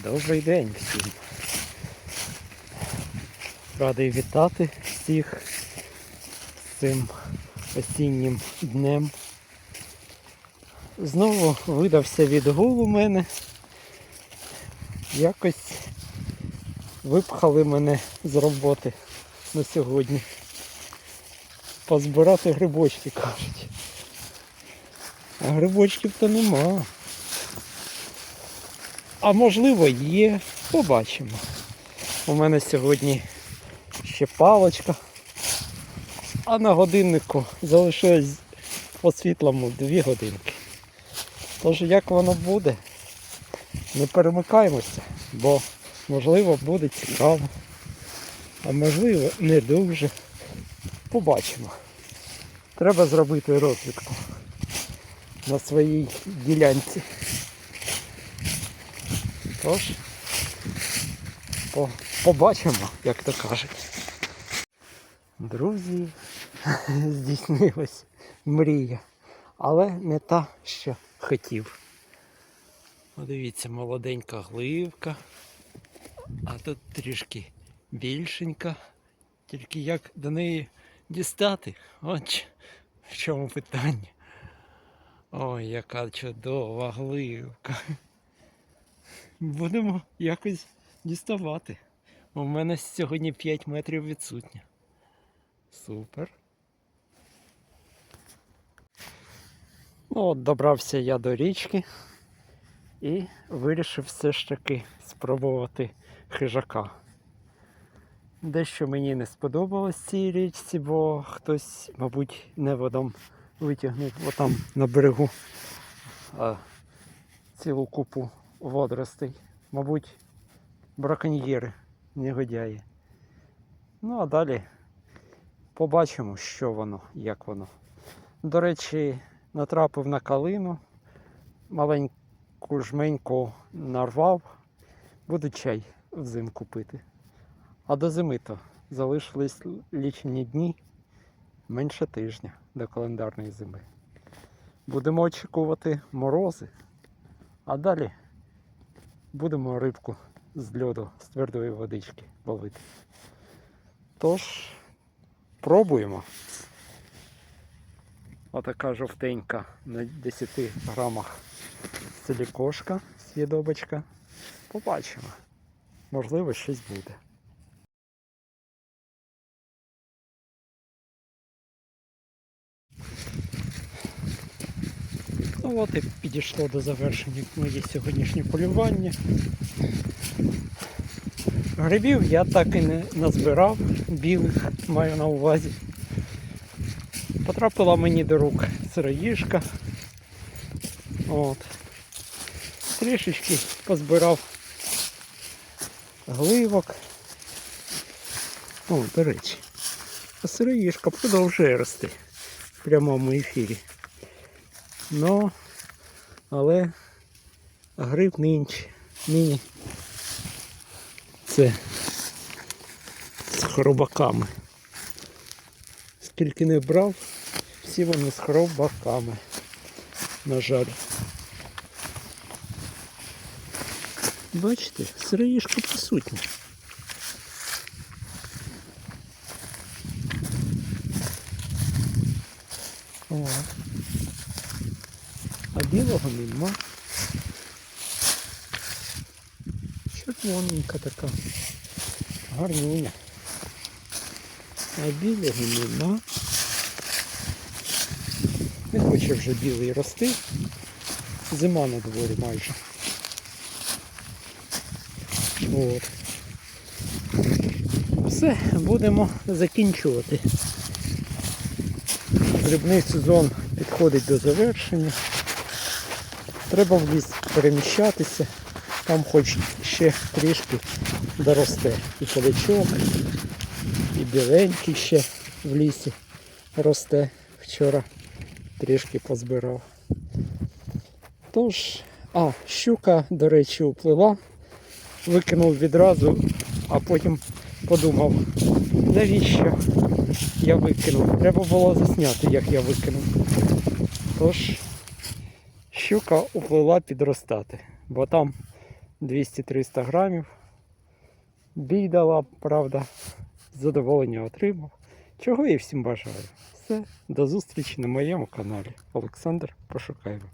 Добрий день всім. Радий вітати всіх з цим осіннім днем. Знову видався відгул у мене. Якось випхали мене з роботи на сьогодні. Позбирати грибочки, кажуть. А грибочків то нема. А можливо є, побачимо. У мене сьогодні ще палочка, а на годиннику залишилось по світлому 2 годинки. Тож як воно буде, не перемикаємося, бо можливо буде цікаво, а можливо не дуже. Побачимо. Треба зробити розвідку на своїй ділянці. Тож, по, побачимо, як то кажуть. Друзі, здійснилась мрія, але не та, що хотів. Подивіться, молоденька гливка, а тут трішки більшенька. Тільки як до неї дістати? От в чому питання. Ой, яка чудова гливка. Будемо якось діставати. У мене сьогодні 5 метрів відсутня. Супер. Ну от добрався я до річки і вирішив все ж таки спробувати хижака. Дещо мені не сподобалось цій річці, бо хтось, мабуть, неводом витягнув отам на берегу а, цілу купу водоростей. Мабуть, браконьєри, негодяї. Ну а далі побачимо, що воно, як воно. До речі, натрапив на калину, маленьку жменьку нарвав, буду чай взимку пити. А до зими то залишились лічені дні менше тижня до календарної зими. Будемо очікувати морози, а далі будемо рибку з льоду, з твердої водички ловити. Тож, пробуємо. Отака жовтенька на 10 грамах силікошка, свідобочка. Побачимо. Можливо, щось буде. Ну от і підійшло до завершення моє сьогоднішнє полювання. Грибів я так і не назбирав, білих маю на увазі. Потрапила мені до рук сироїжка. От. Трішечки позбирав гливок. О, до речі, сироїжка продовжує рости в прямому ефірі. Ну, але гриб нинче, нині це з хробаками. Скільки не брав, всі вони з хробаками. На жаль. Бачите, сироїшка присутня. О. Білого нема. Червоненька така. Гарнюня. А білого нема. Не хоче вже білий рости. Зима на дворі майже. От. Все, будемо закінчувати. Грибний сезон підходить до завершення. Треба в ліс переміщатися. Там хоч ще трішки доросте. І полячок, і біленький ще в лісі росте. Вчора трішки позбирав. Тож, а, щука, до речі, уплила. Викинув відразу, а потім подумав, навіщо я викинув. Треба було засняти, як я викинув. Тож, щука уплила підростати, бо там 200-300 грамів. Бій дала, правда, задоволення отримав. Чого я всім бажаю. Все, до зустрічі на моєму каналі. Олександр Пошукайко.